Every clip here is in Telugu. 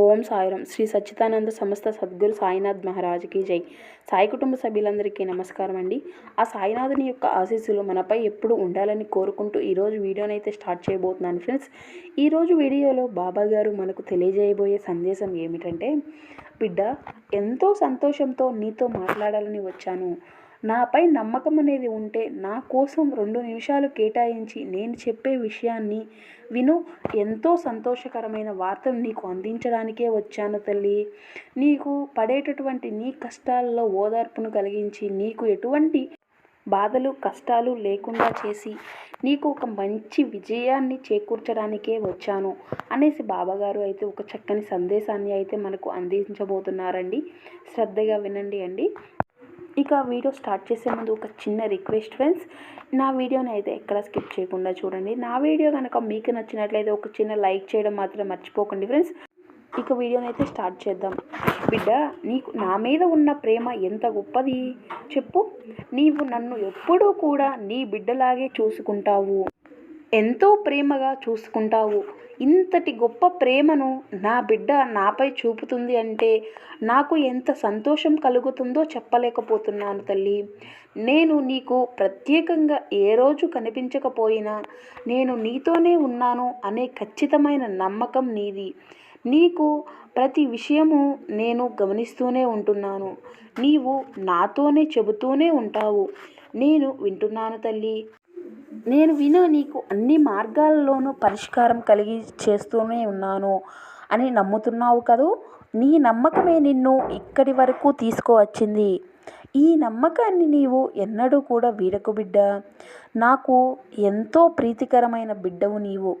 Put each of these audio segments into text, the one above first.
ఓం సాయిరం శ్రీ సచ్చిదానంద సంస్థ సద్గురు సాయినాథ్ మహారాజ్కి జై. సాయి కుటుంబ సభ్యులందరికీ నమస్కారం అండి ఆ సాయినాథుని యొక్క ఆశీస్సులు మనపై ఎప్పుడు ఉండాలని కోరుకుంటూ ఈరోజు వీడియోని అయితే స్టార్ట్ చేయబోతున్నాను ఫ్రెండ్స్. ఈరోజు వీడియోలో బాబా గారు మనకు తెలియజేయబోయే సందేశం ఏమిటంటే బిడ్డ ఎంతో సంతోషంతో నీతో మాట్లాడాలని వచ్చాను. నాపై నమ్మకం అనేది ఉంటే నా కోసం రెండు నిమిషాలు కేటాయించి నేను చెప్పే విషయాన్ని విను. ఎంతో సంతోషకరమైన వార్తను నీకు అందించడానికే వచ్చాను తల్లి. నీకు పడేటటువంటి నీ కష్టాల్లో ఓదార్పును కలిగించి నీకు ఎటువంటి బాధలు కష్టాలు లేకుండా చేసి నీకు ఒక మంచి విజయాన్ని చేకూర్చడానికే వచ్చాను అనేసి బాబాగారు అయితే ఒక చక్కని సందేశాన్ని అయితే మనకు అందించబోతున్నారండి. శ్రద్ధగా వినండి అండి. ఇక వీడియో స్టార్ట్ చేసే ముందు ఒక చిన్న రిక్వెస్ట్ ఫ్రెండ్స్ నా వీడియోని అయితే ఎక్కడ స్కిప్ చేయకుండా చూడండి. నా వీడియో కనుక మీకు నచ్చినట్లయితే ఒక చిన్న లైక్ చేయడం మాత్రం మర్చిపోకండి ఫ్రెండ్స్. ఇక వీడియోని అయితే స్టార్ట్ చేద్దాం. బిడ్డ నీకు నా మీద ఉన్న ప్రేమ ఎంత గొప్పది? చెప్పు. నీవు నన్ను ఎప్పుడూ కూడా నీ బిడ్డలాగే చూసుకుంటావు. ఎంతో ప్రేమగా చూసుకుంటావు. ఇంతటి గొప్ప ప్రేమను నా బిడ్డ నాపై చూపుతుంది అంటే నాకు ఎంత సంతోషం కలుగుతుందో చెప్పలేకపోతున్నాను తల్లి. నేను నీకు ప్రత్యేకంగా ఏ రోజు కనిపించకపోయినా నేను నీతోనే ఉన్నాను అనే ఖచ్చితమైన నమ్మకం నీది. నీకు ప్రతి విషయము నేను గమనిస్తూనే ఉంటున్నాను. నీవు నాతోనే చెబుతూనే ఉంటావు. నేను వింటున్నాను తల్లి. నేను విన నీకు అన్ని మార్గాల్లోనూ పరిష్కారం కలిగి చేస్తూనే ఉన్నాను అని నమ్ముతున్నావు కదూ? నీ నమ్మకమే నిన్ను ఇక్కడి వరకు తీసుకువచ్చింది. ఈ నమ్మకాన్ని నీవు ఎన్నడూ కూడా వీడకు బిడ్డ. నాకు ఎంతో ప్రీతికరమైన బిడ్డవు నీవు.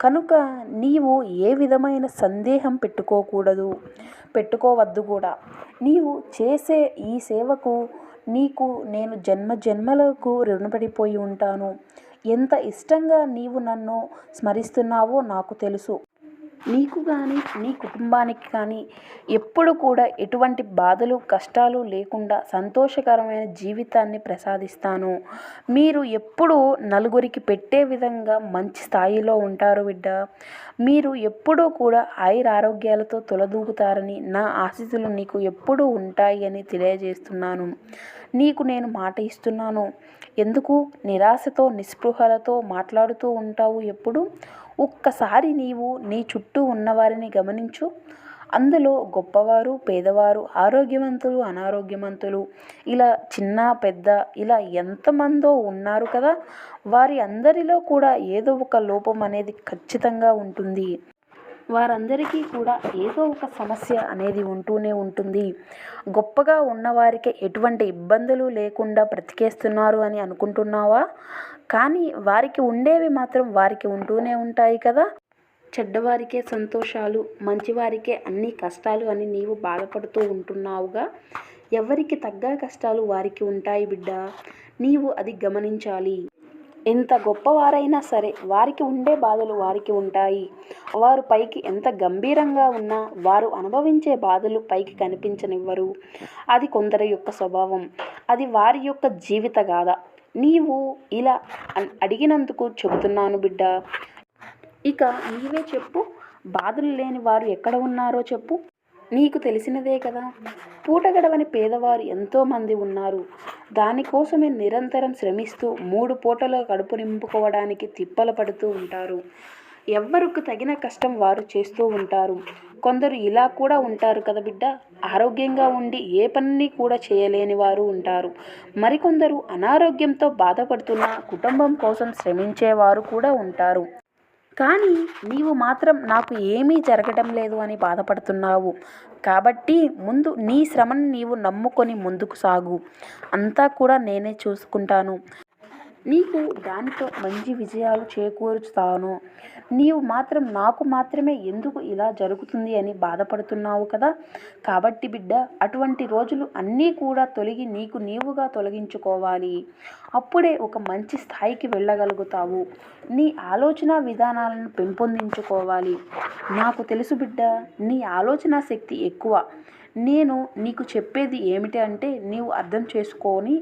కనుక నీవు ఏ విధమైన సందేహం పెట్టుకోకూడదు. పెట్టుకోవద్దు కూడా. నీవు చేసే ఈ సేవకు నీకు నేను జన్మ జన్మలకు రుణపడిపోయి ఉంటాను. ఎంత ఇష్టంగా నీవు నన్ను స్మరిస్తున్నావో నాకు తెలుసు. నీకు కానీ నీ కుటుంబానికి కానీ ఎప్పుడు కూడా ఎటువంటి బాధలు కష్టాలు లేకుండా సంతోషకరమైన జీవితాన్ని ప్రసాదిస్తాను. మీరు ఎప్పుడు నలుగురికి పెట్టే విధంగా మంచి స్థాయిలో ఉంటారు బిడ్డ. మీరు ఎప్పుడూ కూడా ఆయురారోగ్యాలతో తొలదూగుతారని నా ఆశీస్సులు నీకు ఎప్పుడూ ఉంటాయి అని తెలియజేస్తున్నాను. నీకు నేను మాట ఇస్తున్నాను. ఎందుకు నిరాశతో నిస్పృహలతో మాట్లాడుతూ ఉంటావు ఎప్పుడు? ఒక్కసారి నీవు నీ చుట్టూ ఉన్నవారిని గమనించు. అందులో గొప్పవారు పేదవారు ఆరోగ్యవంతులు అనారోగ్యవంతులు ఇలా చిన్న పెద్ద ఇలా ఎంతమందో ఉన్నారు కదా? వారి అందరిలో కూడా ఏదో ఒక లోపం అనేది ఖచ్చితంగా ఉంటుంది. వారందరికీ కూడా ఏదో ఒక సమస్య అనేది ఉంటూనే ఉంటుంది. గొప్పగా ఉన్నవారికి ఎటువంటి ఇబ్బందులు లేకుండా బ్రతికేస్తున్నారు అని అనుకుంటున్నావా? కానీ వారికి ఉండేవి మాత్రం వారికి ఉంటూనే ఉంటాయి కదా. చెడ్డవారికే సంతోషాలు మంచివారికే అన్ని కష్టాలు అని నీవు బాధపడుతూ ఉంటున్నావుగా. ఎవరికి తగ్గ కష్టాలు వారికి ఉంటాయి బిడ్డ. నీవు అది గమనించాలి. ఎంత గొప్పవారైనా సరే వారికి ఉండే బాధలు వారికి ఉంటాయి. వారు పైకి ఎంత గంభీరంగా ఉన్నా వారు అనుభవించే బాధలు పైకి కనిపించనివ్వరు. అది కొందరి యొక్క స్వభావం. అది వారి యొక్క జీవిత గాథ. నీవు ఇలా అడిగినందుకు చెబుతున్నాను బిడ్డ. ఇక నీవే చెప్పు. బాధలు లేని వారు ఎక్కడ ఉన్నారో చెప్పు. నీకు తెలిసినదే కదా. పూట గడవని పేదవారు ఎంతోమంది ఉన్నారు. దానికోసమే నిరంతరం శ్రమిస్తూ మూడు పూటలో కడుపు నింపుకోవడానికి తిప్పలు పడుతూ ఉంటారు. ఎవ్వరికి తగిన కష్టం వారు చేస్తూ ఉంటారు. కొందరు ఇలా కూడా ఉంటారు కదా బిడ్డ. ఆరోగ్యంగా ఉండి ఏ పనిని కూడా చేయలేని వారు ఉంటారు. మరికొందరు అనారోగ్యంతో బాధపడుతున్న కుటుంబం కోసం శ్రమించేవారు కూడా ఉంటారు. కానీ నీవు మాత్రం నాకు ఏమీ జరగడం లేదు అని బాధపడుతున్నావు. కాబట్టి ముందు నీ శ్రమను నీవు నమ్ముకొని ముందుకు సాగు. అంతా కూడా నేనే చూసుకుంటాను. నీకు దానితో మంచి విజయాలు చేకూరుస్తాను. నీవు మాత్రం నాకు మాత్రమే ఎందుకు ఇలా జరుగుతుంది అని బాధపడుతున్నావు కదా? కాబట్టి బిడ్డ అటువంటి రోజులు అన్నీ కూడా తొలగి నీకు నీవుగా తొలగించుకోవాలి. అప్పుడే ఒక మంచి స్థాయికి వెళ్ళగలుగుతావు. నీ ఆలోచన విధానాలను పెంపొందించుకోవాలి. నాకు తెలుసు బిడ్డ నీ ఆలోచన శక్తి ఎక్కువ. నేను నీకు చెప్పేది ఏమిటి అంటే నీవు అర్థం చేసుకొని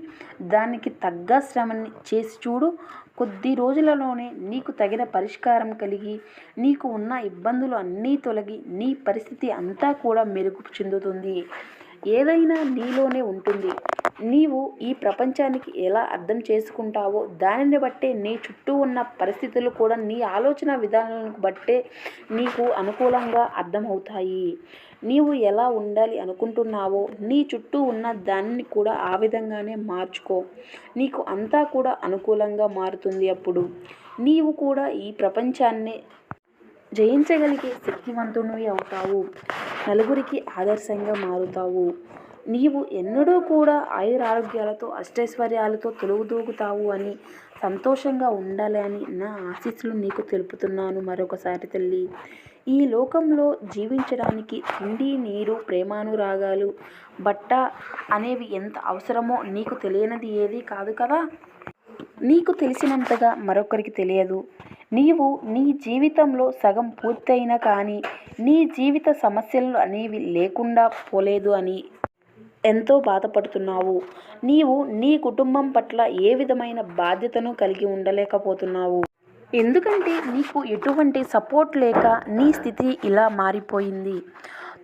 దానికి తగ్గ శ్రమని చేసి చూడు. కొద్ది రోజులలోనే నీకు తగిన పరిష్కారం కలిగి నీకు ఉన్న ఇబ్బందులు అన్నీ తొలగి నీ పరిస్థితి అంతా కూడా మెరుగు చెందుతుంది. ఏదైనా నీలోనే ఉంటుంది. నీవు ఈ ప్రపంచానికి ఎలా అర్థం చేసుకుంటావో దానిని బట్టే నీ చుట్టూ ఉన్న పరిస్థితులు కూడా నీ ఆలోచన విధానాలను బట్టే నీకు అనుకూలంగా అర్థమవుతాయి. నీవు ఎలా ఉండాలి అనుకుంటున్నావో నీ చుట్టూ ఉన్న దానిని కూడా ఆ విధంగానే మార్చుకో. నీకు అంతా కూడా అనుకూలంగా మారుతుంది అప్పుడు. నీవు కూడా ఈ ప్రపంచాన్ని జయించగలిగే శక్తివంతునివి అవుతావు. నలుగురికి ఆదర్శంగా మారుతావు. నీవు ఎన్నడూ కూడా ఆయురారోగ్యాలతో అష్టైశ్వర్యాలతో తొలుగుదూగుతావు అని సంతోషంగా ఉండాలని నా ఆశీస్సులు నీకు తెలుపుతున్నాను మరొకసారి తల్లి. ఈ లోకంలో జీవించడానికి తిండి నీరు ప్రేమానురాగాలు బట్ట అనేవి ఎంత అవసరమో నీకు తెలియనిది ఏదీ కాదు కదా? నీకు తెలిసినంతగా మరొకరికి తెలియదు. నీవు నీ జీవితంలో సగం పూర్తయినా కానీ నీ జీవిత సమస్యలు అనేవి లేకుండా పోలేదు అని ఎంతో బాధపడుతున్నావు. నీవు నీ కుటుంబం పట్ల ఏ విధమైన బాధ్యతను కలిగి ఉండలేకపోతున్నావు. ఎందుకంటే నీకు ఎటువంటి సపోర్ట్ లేక నీ స్థితి ఇలా మారిపోయింది.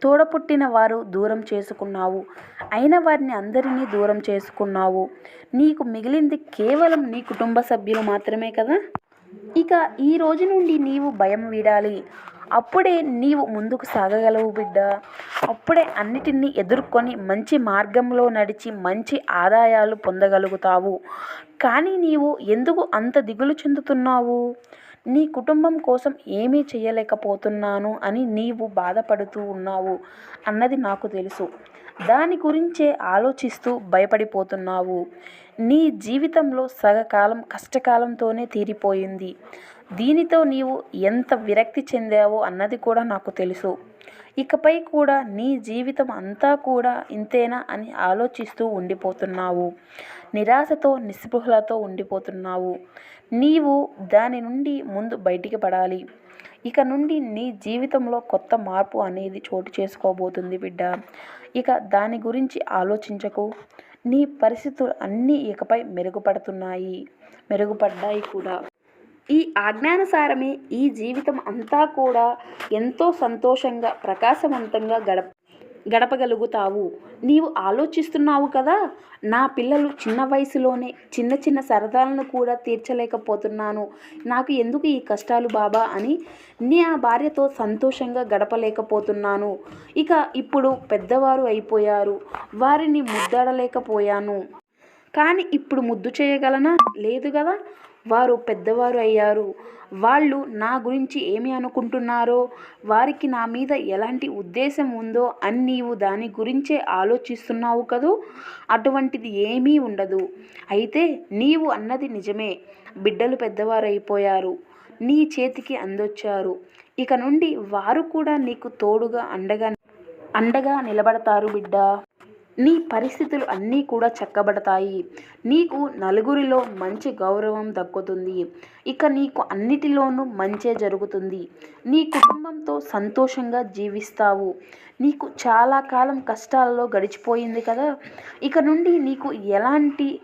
తోడపుట్టిన వారు దూరం చేసుకున్నావు. అయిన వారిని అందరినీ దూరం చేసుకున్నావు. నీకు మిగిలింది కేవలం నీ కుటుంబ సభ్యులు మాత్రమే కదా? ఇక ఈ రోజు నుండి నీవు భయం వీడాలి. అప్పుడే నీవు ముందుకు సాగగలవు బిడ్డ. అప్పుడే అన్నిటినీ ఎదుర్కొని మంచి మార్గంలో నడిచి మంచి ఆదాయాలు పొందగలుగుతావు. కానీ నీవు ఎందుకు అంత దిగులు చెందుతున్నావు? నీ కుటుంబం కోసం ఏమీ చేయలేకపోతున్నాను అని నీవు బాధపడుతూ ఉన్నావు అన్నది నాకు తెలుసు. దాని గురించే ఆలోచిస్తూ భయపడిపోతున్నావు. నీ జీవితంలో సగకాలం కష్టకాలంతోనే తీరిపోయింది. దీనితో నీవు ఎంత విరక్తి చెందావో అన్నది కూడా నాకు తెలుసు. ఇకపై కూడా నీ జీవితం అంతా కూడా ఇంతేనా అని ఆలోచిస్తూ ఉండిపోతున్నావు. నిరాశతో నిస్పృహలతో ఉండిపోతున్నావు. నీవు దాని నుండి ముందు బయటికి పడాలి. ఇక నుండి నీ జీవితంలో కొత్త మార్పు అనేది చోటు చేసుకోబోతుంది బిడ్డ. ఇక దాని గురించి ఆలోచించకు. నీ పరిస్థితులు అన్నీ ఇకపై మెరుగుపడుతున్నాయి. మెరుగుపడ్డాయి కూడా. ఈ ఆజ్ఞానుసారమే ఈ జీవితం అంతా కూడా ఎంతో సంతోషంగా ప్రకాశవంతంగా గడప గడపగలుగుతావు. నీవు ఆలోచిస్తున్నావు కదా? నా పిల్లలు చిన్న వయసులోనే చిన్న చిన్న సరదాలను కూడా తీర్చలేకపోతున్నాను. నాకు ఎందుకు ఈ కష్టాలు బాబా అని నీ ఆ భార్యతో సంతోషంగా గడపలేకపోతున్నాను. ఇక ఇప్పుడు పెద్దవారు అయిపోయారు. వారిని ముద్దాడలేకపోయాను. కానీ ఇప్పుడు ముద్దు చేయగలనా? లేదు కదా? వారు పెద్దవారు అయ్యారు. వాళ్ళు నా గురించి ఏమి అనుకుంటున్నారో వారికి నా మీద ఎలాంటి ఉద్దేశం ఉందో అని నీవు దాని గురించే ఆలోచిస్తున్నావు కదూ? అటువంటిది ఏమీ ఉండదు. అయితే నీవు అన్నది నిజమే. బిడ్డలు పెద్దవారు అయిపోయారు నీ చేతికి అందొచ్చారు. ఇక నుండి వారు కూడా నీకు తోడుగా అండగా అండగా నిలబడతారు బిడ్డ. నీ పరిస్థితులు అన్నీ కూడా చక్కబడతాయి. నీకు నలుగురిలో మంచి గౌరవం దక్కుతుంది. ఇక నీకు అన్నిటిలోనూ మంచే జరుగుతుంది. నీ కుటుంబంతో సంతోషంగా జీవిస్తావు. నీకు చాలా కాలం కష్టాలలో గడిచిపోయింది కదా? ఇక నుండి నీకు ఎలాంటి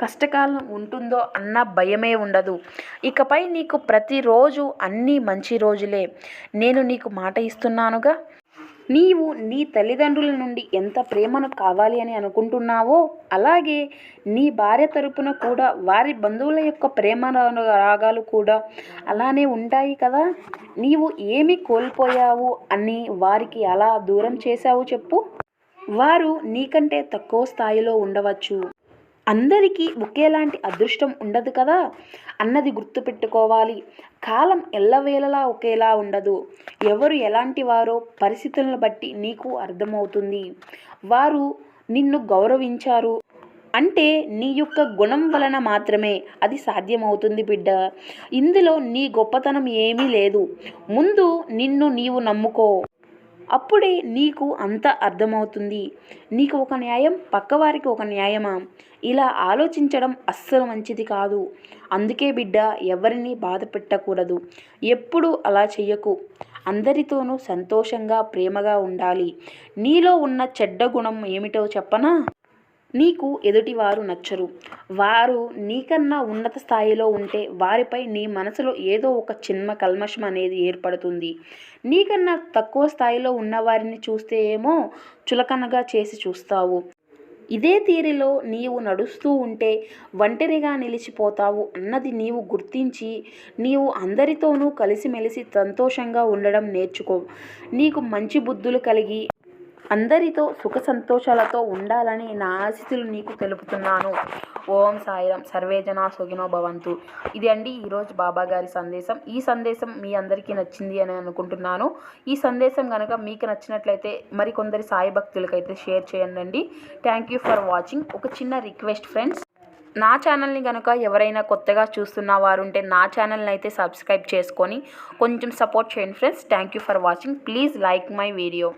కష్టకాలం ఉంటుందో అన్న భయమే ఉండదు. ఇకపై నీకు ప్రతిరోజు అన్నీ మంచి రోజులే. నేను నీకు మాట ఇస్తున్నానుగా? నీవు నీ తల్లిదండ్రుల నుండి ఎంత ప్రేమను కావాలి అని అనుకుంటున్నావో అలాగే నీ భార్య తరపున కూడా వారి బంధువుల యొక్క ప్రేమ రాగాలు కూడా అలానే ఉంటాయి కదా. నీవు ఏమి కోల్పోయావు అని వారికి అలా దూరం చేశావు చెప్పు. వారు నీకంటే తక్కువ స్థాయిలో ఉండవచ్చు. అందరికీ ఒకేలాంటి అదృష్టం ఉండదు కదా? అన్నది గుర్తుపెట్టుకోవాలి. కాలం ఎల్లవేళలా ఒకేలా ఉండదు. ఎవరు ఎలాంటి వారో పరిస్థితులను బట్టి నీకు అర్థమవుతుంది. వారు నిన్ను గౌరవించారు. అంటే నీ యొక్క గుణం వలన మాత్రమే అది సాధ్యమవుతుంది బిడ్డ. ఇందులో నీ గొప్పతనం ఏమీ లేదు. ముందు నిన్ను నీవు నమ్ముకో. అప్పుడే నీకు అంత అర్థమవుతుంది. నీకు ఒక న్యాయం పక్కవారికి ఒక న్యాయమా? ఇలా ఆలోచించడం అస్సలు మంచిది కాదు. అందుకే బిడ్డ ఎవరిని బాధ పెట్టకూడదు. ఎప్పుడూ అలా చెయ్యకు. అందరితోనూ సంతోషంగా ప్రేమగా ఉండాలి. నీలో ఉన్న చెడ్డ గుణం ఏమిటో చెప్పనా? నీకు ఎదుటివారు నచ్చరు. వారు నీకన్నా ఉన్నత స్థాయిలో ఉంటే వారిపై నీ మనసులో ఏదో ఒక చిన్న కల్మషం అనేది ఏర్పడుతుంది. నీకన్నా తక్కువ స్థాయిలో ఉన్నవారిని చూస్తే ఏమో చులకనగా చేసి చూస్తావు. ఇదే తీరిలో నీవు నడుస్తూ ఉంటే ఒంటరిగా నిలిచిపోతావు అన్నది నీవు గుర్తించి నీవు అందరితోనూ కలిసిమెలిసి సంతోషంగా ఉండడం నేర్చుకో. నీకు మంచి బుద్ధులు కలిగి అందరితో సుఖ సంతోషాలతో ఉండాలని నా ఆశితులు నీకు తెలుపుతున్నాను. ఓం సాయిరాం. సర్వే జనా సుఖినో భవంతు. ఇది అండి ఈరోజు బాబా గారి సందేశం. ఈ సందేశం మీ అందరికీ నచ్చింది అని అనుకుంటున్నాను. ఈ సందేశం కనుక మీకు నచ్చినట్లయితే మరికొందరి సాయి భక్తులకైతే షేర్ చేయండి థ్యాంక్ యూ ఫర్ వాచింగ్ ఒక చిన్న రిక్వెస్ట్ ఫ్రెండ్స్ నా ఛానల్ని కనుక ఎవరైనా కొత్తగా చూస్తున్న వారు ఉంటే నా ఛానల్ని అయితే సబ్స్క్రైబ్ చేసుకొని కొంచెం సపోర్ట్ చేయండి friends thank you for watching please like my video